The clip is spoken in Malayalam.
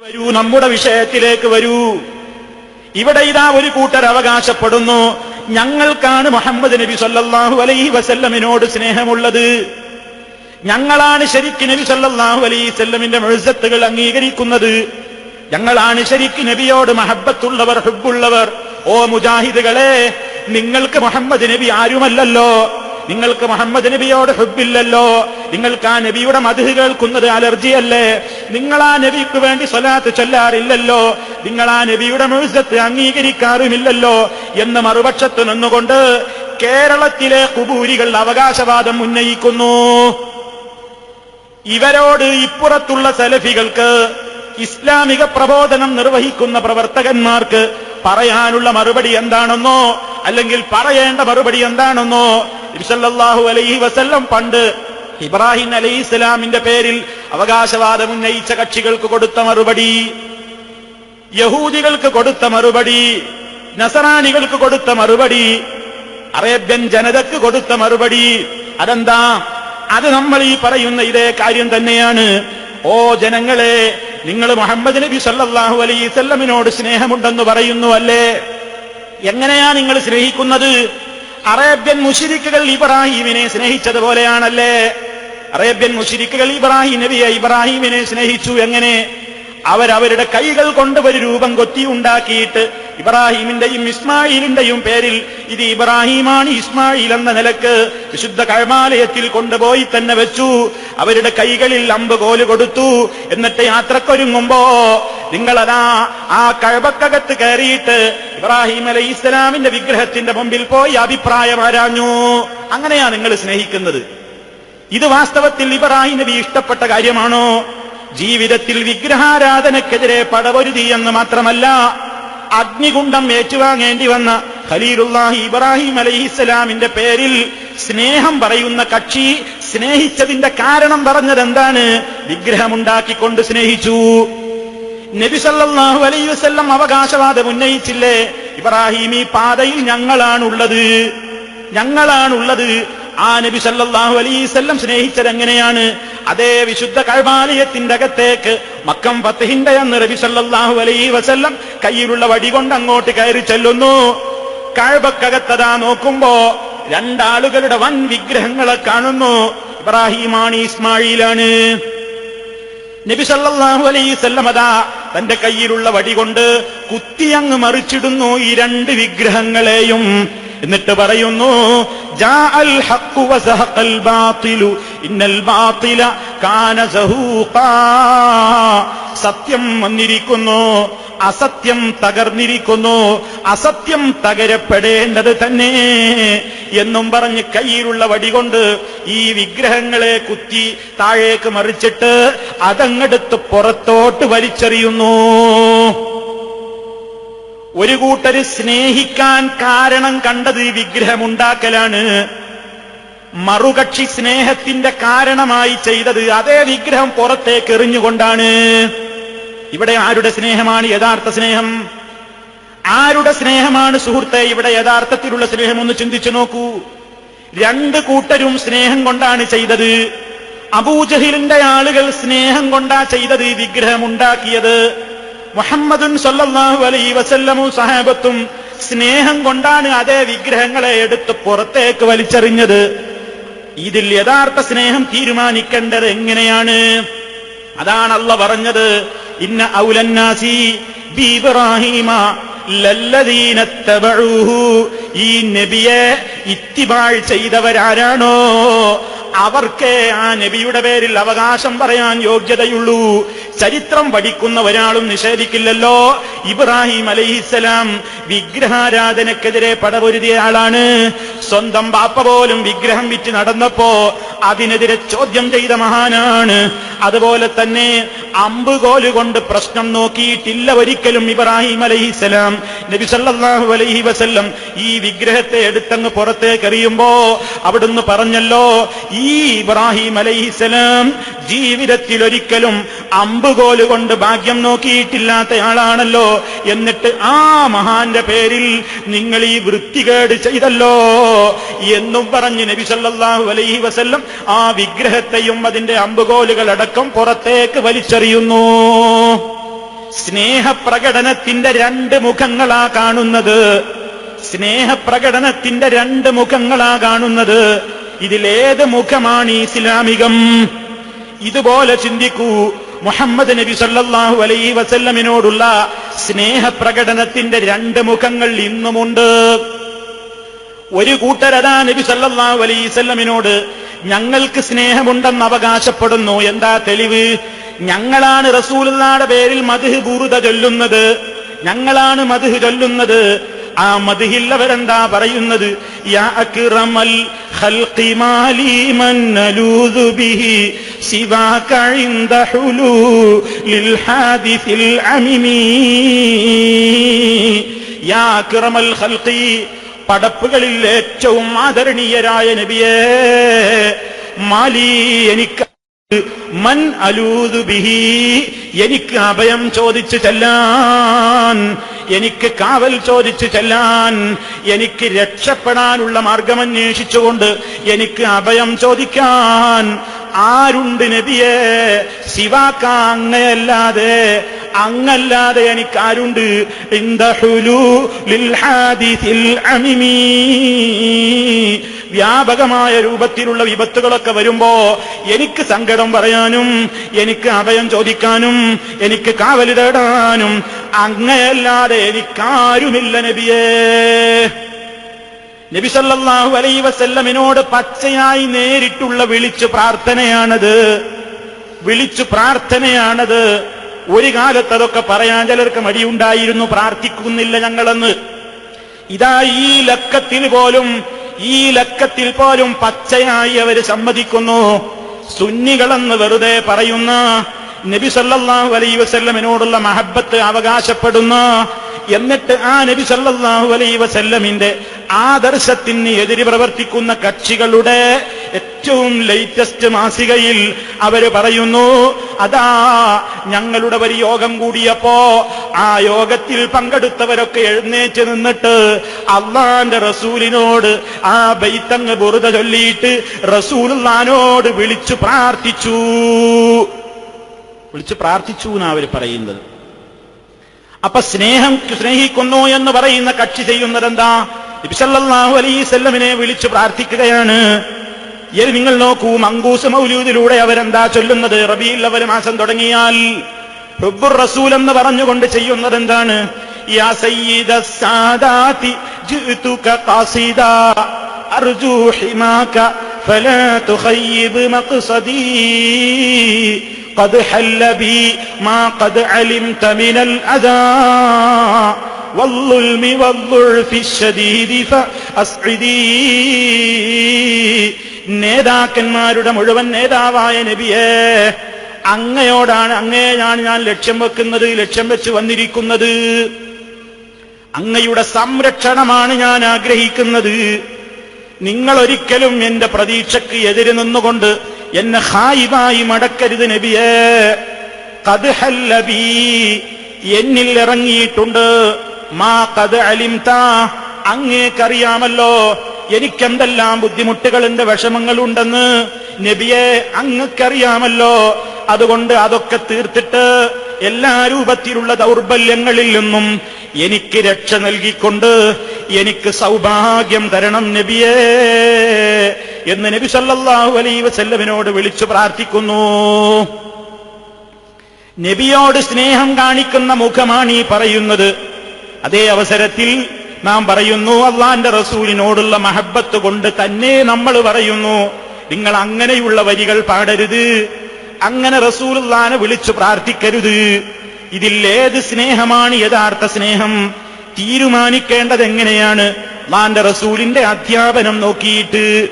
വരൂ നമ്മുടെ വിഷയത്തിലേക്ക് വരൂ. ഇവിടെ ഇതാ ഒരു കൂട്ടർ അവകാശപ്പെടുന്നു. ഞങ്ങൾക്കാണ് മുഹമ്മദ് നബി സല്ലാഹു അലൈഹി വസല്ലമിനോട് സ്നേഹമുള്ളത്. ഞങ്ങളാണ് ശരിക്ക് നബി സല്ലാഹു അലൈഹി വല്ലമിന്റെ മെഴുസത്തുകൾ അംഗീകരിക്കുന്നത്. ഞങ്ങളാണ് ശരിക്ക് നബിയോട് മഹബത്തുള്ളവർ ഹുബുള്ളവർ ഓ മുജാഹിദുകളെ നിങ്ങൾക്ക് മുഹമ്മദ് നബി ആരുമല്ലല്ലോ? നിങ്ങൾക്ക് മുഹമ്മദ് നബിയോട് ഹുബില്ലല്ലോ. നിങ്ങൾക്ക് ആ നബിയുടെ മധു കേൾക്കുന്നത് അലർജിയല്ലേ. നിങ്ങൾ ആ നബിക്ക് വേണ്ടി സ്വലാത്ത് ചൊല്ലാറില്ലല്ലോ. നിങ്ങൾ ആ നബിയുടെ മുഴുസത്ത് അംഗീകരിക്കാറുമില്ലല്ലോ എന്ന് മറുപക്ഷത്ത് നിന്നുകൊണ്ട് കേരളത്തിലെ കുബൂരികൾ അവകാശവാദം ഉന്നയിക്കുന്നു. ഇവരോട് ഇപ്പുറത്തുള്ള സലഫികൾക്ക് ഇസ്ലാമിക പ്രബോധനം നിർവഹിക്കുന്ന പ്രവർത്തകന്മാർക്ക് പറയാനുള്ള മറുപടി എന്താണെന്നോ അല്ലെങ്കിൽ പറയേണ്ട മറുപടി എന്താണെന്നോ ഇർസല്ലാഹു അലൈഹി വസല്ലം പണ്ട് ഇബ്രാഹിം അലൈഹി ഇസ്ലാമിന്റെ പേരിൽ അവകാശവാദം ഉന്നയിച്ച കക്ഷികൾക്ക് കൊടുത്ത മറുപടി യഹൂദികൾക്ക് കൊടുത്ത മറുപടി നസറാനികൾക്ക് കൊടുത്ത മറുപടി അറേബ്യൻ ജനതക്ക് കൊടുത്ത മറുപടി. അതെന്താ? അത് നമ്മൾ ഈ പറയുന്ന ഇതേ കാര്യം തന്നെയാണ്. ഓ ജനങ്ങളെ നിങ്ങൾ മുഹമ്മദ് നബി സല്ലാഹു അലൈഹി വസല്ലമിനോട് സ്നേഹമുണ്ടെന്ന് പറയുന്നു അല്ലേ? എങ്ങനെയാ നിങ്ങൾ സ്നേഹിക്കുന്നത്? അറേബ്യൻ മുഷിരിക്കുകൾ ഇബ്രാഹിമിനെ സ്നേഹിച്ചതുപോലെയാണല്ലേ? അറേബ്യൻ മുഷിരിക്കുകൾ ഇബ്രാഹിം നബിയെ ഇബ്രാഹിമിനെ സ്നേഹിച്ചു എങ്ങനെ? അവരവരുടെ കൈകൾ കൊണ്ട് ഒരു രൂപം കൊത്തി ഉണ്ടാക്കിയിട്ട് ഇബ്രാഹിമിന്റെയും ഇസ്മായിലിന്റെയും പേരിൽ ഇത് ഇബ്രാഹിമാണ് ഇസ്മായിൽ എന്ന നിലയ്ക്ക് വിശുദ്ധ കഴമാലയത്തിൽ കൊണ്ടുപോയി തന്നെ വെച്ചു. അവരുടെ കൈകളിൽ അമ്പ് കോൽ കൊടുത്തു. എന്നിട്ട് യാത്രക്കൊരുങ്ങുമ്പോ നിങ്ങളതാ ആ കഴബക്കകത്ത് കയറിയിട്ട് ഇബ്രാഹിം അലൈഹി ഇസ്ലാമിന്റെ വിഗ്രഹത്തിന്റെ മുമ്പിൽ പോയി അഭിപ്രായം ആരാഞ്ഞു? അങ്ങനെയാ നിങ്ങൾ സ്നേഹിക്കുന്നത്. ഇത് വാസ്തവത്തിൽ ഇബ്രാഹിം നബി ഇഷ്ടപ്പെട്ട കാര്യമാണോ? ജീവിതത്തിൽ വിഗ്രഹാരാധനക്കെതിരെ പടവരുതി എന്ന് മാത്രമല്ല അഗ്നികുണ്ഡം ഏറ്റുവാങ്ങേണ്ടി വന്ന ഖലീലുല്ലാഹി ഇബ്രാഹിം അലൈഹിസ്സലാമിന്റെ പേരിൽ സ്നേഹം പറയുന്ന കക്ഷി സ്നേഹിച്ചതിന്റെ കാരണം പറഞ്ഞത് എന്താണ് വിഗ്രഹമുണ്ടാക്കിക്കൊണ്ട് സ്നേഹിച്ചു. നബി സല്ലല്ലാഹു അലൈഹി വസല്ലം അവകാശവാദം ഉന്നയിച്ചില്ലേ? ഇബ്രാഹിം ഈ പാതയിൽ ഞങ്ങളാണുള്ളത്. ഞങ്ങളാണുള്ളത്. ആ നബി സല്ലാഹു അലൈഹി വസല്ലം സ്നേഹിച്ചത് എങ്ങനെയാണ്? അതേ വിശുദ്ധ കഴബാലയത്തിന്റെ അകത്തേക്ക് മക്കം ഫത്തഹിന്റെ അന്ന് നബി സല്ലാഹു അലൈഹി വസല്ലം കയ്യിലുള്ള വടി കൊണ്ട് അങ്ങോട്ട് കയറി ചെല്ലുന്നു. കഴബക്കകത്തതാ നോക്കുമ്പോ രണ്ടാളുകളുടെ വൻ വിഗ്രഹങ്ങളെ കാണുന്നു. ഇബ്രാഹിമാണ് ഇസ്മായിലാണ് നബി സല്ലാഹു അതാ തന്റെ കയ്യിലുള്ള വടി കൊണ്ട് കുത്തിയങ്ങ് മറിച്ചിടുന്നു ഈ രണ്ട് വിഗ്രഹങ്ങളെയും. എന്നിട്ട് പറയുന്നു സത്യം വന്നിരിക്കുന്നു അസത്യം തകർന്നിരിക്കുന്നു അസത്യം തകരപ്പെടേണ്ടത് തന്നെ എന്നും പറഞ്ഞ് കയ്യിലുള്ള വടി കൊണ്ട് ഈ വിഗ്രഹങ്ങളെ കുത്തി താഴേക്ക് മറിച്ചിട്ട് അതങ്ങെടുത്ത് പുറത്തോട്ട് വലിച്ചെറിയുന്നു. ഒരു കൂട്ടര് സ്നേഹിക്കാൻ കാരണം കണ്ടത് വിഗ്രഹമുണ്ടാക്കലാണ്. മറുകക്ഷി സ്നേഹത്തിന്റെ കാരണമായി ചെയ്തത് അതേ വിഗ്രഹം പുറത്തേക്ക് എറിഞ്ഞുകൊണ്ടാണ്. ഇവിടെ ആരുടെ സ്നേഹമാണ്? യഥാർത്ഥ സ്നേഹം. ആരുടെ സ്നേഹമാണ് സുഹൃത്തെ? ഇവിടെ യഥാർത്ഥത്തിലുള്ള സ്നേഹം ഒന്ന് ചിന്തിച്ചു നോക്കൂ. രണ്ട് കൂട്ടരും സ്നേഹം കൊണ്ടാണ് ചെയ്തത്. അബൂജഹിലിന്റെ ആളുകൾ സ്നേഹം കൊണ്ടാ ചെയ്തത് വിഗ്രഹം വിഗ്രഹമുണ്ടാക്കിയത്. മുഹമ്മദുൻ സല്ലാഹു അലൈ വസല്ലമും സഹാബത്തും സ്നേഹം കൊണ്ടാണ് അതേ വിഗ്രഹങ്ങളെ എടുത്ത് പുറത്തേക്ക് വലിച്ചെറിഞ്ഞത്. ഇതിൽ യഥാർത്ഥ സ്നേഹം തീരുമാനിക്കേണ്ടത് എങ്ങനെയാണ്? അതാണ് അല്ല പറഞ്ഞത്. ഇന്ന ഔലന്നാസി ബി ഇബ്രാഹിമ ഈ നബിയെ ഇത്തിബാൾ ചെയ്തവരാരാണോ? അവർക്കേ ആ നബിയുടെ പേരിൽ അവകാശം പറയാൻ യോഗ്യതയുള്ളൂ. ചരിത്രം പഠിക്കുന്ന ഒരാളും നിഷേധിക്കില്ലല്ലോ. ഇബ്രാഹിം അലൈഹിസ്സലാം വിഗ്രഹാരാധനക്കെതിരെ പടപൊരുതിയ ആളാണ്. സ്വന്തം ബാപ്പ പോലും വിഗ്രഹം വിറ്റ് നടന്നപ്പോ അതിനെതിരെ ചോദ്യം ചെയ്ത മഹാനാണ്. അതുപോലെ തന്നെ അമ്പുകോൽ കൊണ്ട് പ്രശ്നം നോക്കിയിട്ടില്ല ഒരിക്കലും ഇബ്രാഹിം അലൈഹിസ്സലാം. നബി സല്ലാഹു അലൈഹി വസല്ലം ഈ വിഗ്രഹത്തെ എടുത്തങ്ങ് പുറത്തേക്ക് എറിയുമ്പോ അവിടുന്ന് പറഞ്ഞല്ലോ ഈ ഇബ്രാഹിം അലൈഹിസ്സലാം ജീവിതത്തിൽ ഒരിക്കലും അമ്പുകോൽ കൊണ്ട് ഭാഗ്യം നോക്കിയിട്ടില്ലാത്ത ആളാണല്ലോ എന്നിട്ട് ആ മഹാന്റെ പേരിൽ നിങ്ങൾ ഈ വൃത്തികേട് ചെയ്തല്ലോ എന്നും പറഞ്ഞ് നബി സല്ലാഹു അലൈഹി വസല്ലം ആ വിഗ്രഹത്തെയും അതിന്റെ അമ്പുകോലുകൾ അടക്കം പുറത്തേക്ക് വലിച്ചെറിയുന്നു സ്നേഹപ്രകടനത്തിന്റെ രണ്ട് മുഖങ്ങളാ കാണുന്നത്. സ്നേഹപ്രകടനത്തിന്റെ രണ്ട് മുഖങ്ങളാ കാണുന്നത്. ഇതിലേത് മുഖമാണ് ഇസ്ലാമികം? ഇതുപോലെ ചിന്തിക്കൂ. മുഹമ്മദ് നബി സല്ലല്ലാഹു അലൈഹി വസല്ലമിനോടുള്ള സ്നേഹപ്രകടനത്തിന്റെ രണ്ട് മുഖങ്ങൾ ഇന്നുമുണ്ട്. ഒരു കൂട്ടരതാ നബി സല്ലല്ലാഹു അലൈഹി വസല്ലമിനോട് ഞങ്ങൾക്ക് സ്നേഹമുണ്ടെന്ന് അവകാശപ്പെടുന്നു. എന്താ തെളിവ്? ഞങ്ങളാണ് റസൂലുള്ളാടെ പേരിൽ മധുഹ് ബൂറുത ചൊല്ലുന്നത്. ഞങ്ങളാണ് മധുഹ് ചൊല്ലുന്നത്. ആ മധുഹിൽ അവരെന്താ പറയുന്നത്? പടപ്പുകളിൽ ഏറ്റവും ആദരണീയരായ നബിയേ മാലി എനിക്ക് മൻ അലൂതു ബിഹി എനിക്ക് അഭയം ചോദിച്ചു ചെല്ലാൻ എനിക്ക് കാവൽ ചോദിച്ചു ചെല്ലാൻ എനിക്ക് രക്ഷപ്പെടാനുള്ള മാർഗം അന്വേഷിച്ചുകൊണ്ട് എനിക്ക് അഭയം ചോദിക്കാൻ. ആരുണ്ട് നബിയെ? ശിവാക്ക അങ്ങയല്ലാതെ അങ്ങല്ലാതെ എനിക്ക് ആരുണ്ട് വ്യാപകമായ രൂപത്തിലുള്ള വിപത്തുകളൊക്കെ വരുമ്പോ എനിക്ക് സങ്കടം പറയാനും എനിക്ക് അഭയം ചോദിക്കാനും എനിക്ക് കാവൽ തേടാനും അങ്ങയല്ലാതെ എനിക്കാരുമില്ല നബിയേ. നബിസല്ലാഹു അലൈ വസല്ലമിനോട് പച്ചയായി നേരിട്ടുള്ള വിളിച്ചു പ്രാർത്ഥനയാണത്. വിളിച്ചു പ്രാർത്ഥനയാണത്. ഒരു കാലത്ത് അതൊക്കെ പറയാൻ ചിലർക്ക് മടിയുണ്ടായിരുന്നു പ്രാർത്ഥിക്കുന്നില്ല ഞങ്ങളെന്ന്. ഇതാ ഈ ലക്കത്തിൽ പോലും ഈ ലക്കത്തിൽ പോലും പച്ചയായി അവർ സമ്മതിക്കുന്നു. സുന്നികളെന്ന് വെറുതെ പറയുന്ന നബി സല്ലാഹു അലൈ വസല്ലമിനോടുള്ള മഹബത്ത് അവകാശപ്പെടുന്ന എന്നിട്ട് ആ നബി സല്ലാഹു അലൈ വസല്ലമിന്റെ ആദർശത്തിന് എതിരി പ്രവർത്തിക്കുന്ന കക്ഷികളുടെ ഏറ്റവും ലേറ്റസ്റ്റ് മാസികയിൽ അവർ പറയുന്നു അതാ ഞങ്ങളുടെ ഒരു യോഗം കൂടിയപ്പോ ആ യോഗത്തിൽ പങ്കെടുത്തവരൊക്കെ എഴുന്നേറ്റ് നിന്നിട്ട് അള്ളാന്റെ റസൂലിനോട് ആ ബൈത്തങ്ങ് ബുറുത ചൊല്ലിയിട്ട് റസൂലുള്ളാനോട് വിളിച്ചു പ്രാർത്ഥിച്ചു. വിളിച്ചു പ്രാർത്ഥിച്ചു എന്നാ അവർ പറയുന്നത്. അപ്പൊ സ്നേഹം സ്നേഹിക്കുന്നു എന്ന് പറയുന്ന കക്ഷി ചെയ്യുന്നത് എന്താ നബിസല്ലാഹു വിളിച്ചു പ്രാർത്ഥിക്കുകയാണ്. നിങ്ങൾ നോക്കൂ മങ്കൂസ് മൗലൂദിലൂടെ അവരെന്താ ചൊല്ലുന്നത് റബീൽ അവൽ മാസം തുടങ്ങിയാൽ ഹുബ്ബുർ റസൂൽ എന്ന് പറഞ്ഞുകൊണ്ട് ചെയ്യുന്നത് എന്താണ് യാ സയ്യിദ സാദാതി ജിഅ്തുക ഖാസിദാ അർജു ഹിമാക فلا تخيب مقصدي قد حل بي ما قد علمت من الأذى والظلم والضعف الشديد فأسعدي നേതാക്കന്മാരുടെ മുഴുവൻ നേതാവായ നബിയെ അങ്ങയോടാണ് അങ്ങയെയാണ് ഞാൻ ലക്ഷ്യം വെക്കുന്നത് ലക്ഷ്യം വെച്ച് വന്നിരിക്കുന്നത്. അങ്ങയുടെ സംരക്ഷണമാണ് ഞാൻ ആഗ്രഹിക്കുന്നത്. നിങ്ങൾ ഒരിക്കലും എന്റെ പ്രതീക്ഷയ്ക്ക് എതിര് നിന്നുകൊണ്ട് എന്നെ ഹായിബായി മടക്കരുത് നബിയെ. എന്നിൽ ഇറങ്ങിയിട്ടുണ്ട്. മാ കത് അലിംത അങ്ങേക്കറിയാമല്ലോ എനിക്കെന്തെല്ലാം ബുദ്ധിമുട്ടുകളുണ്ട് വിഷമങ്ങളുണ്ടെന്ന് നബിയെ അങ്ങക്കറിയാമല്ലോ. അതുകൊണ്ട് അതൊക്കെ തീർത്തിട്ട് എല്ലാ രൂപത്തിലുള്ള ദൗർബല്യങ്ങളിൽ നിന്നും എനിക്ക് രക്ഷ നൽകിക്കൊണ്ട് എനിക്ക് സൗഭാഗ്യം തരണം നബിയേ എന്ന് നബി സല്ലല്ലാഹു അലൈഹി വസല്ലമിനോട് വിളിച്ചു പ്രാർത്ഥിക്കുന്നു. നബിയോട് സ്നേഹം കാണിക്കുന്ന മുഖമാണ് ഈ പറയുന്നത്. അതേ അവസരത്തിൽ നാം പറയുന്നു അള്ളാന്റെ റസൂലിനോടുള്ള മഹബത്ത് കൊണ്ട് തന്നെ നമ്മൾ പറയുന്നു നിങ്ങൾ അങ്ങനെയുള്ള വരികൾ പാടരുത്. അങ്ങനെ റസൂലുള്ളാനെ വിളിച്ചു പ്രാർത്ഥിക്കരുത്. ഇതിൽ ഏത് സ്നേഹമാണ് യഥാർത്ഥ സ്നേഹം? തീരുമാനിക്കേണ്ടത് എങ്ങനെയാണ് അള്ളാന്റെ റസൂലിന്റെ അധ്യാപനം നോക്കിയിട്ട്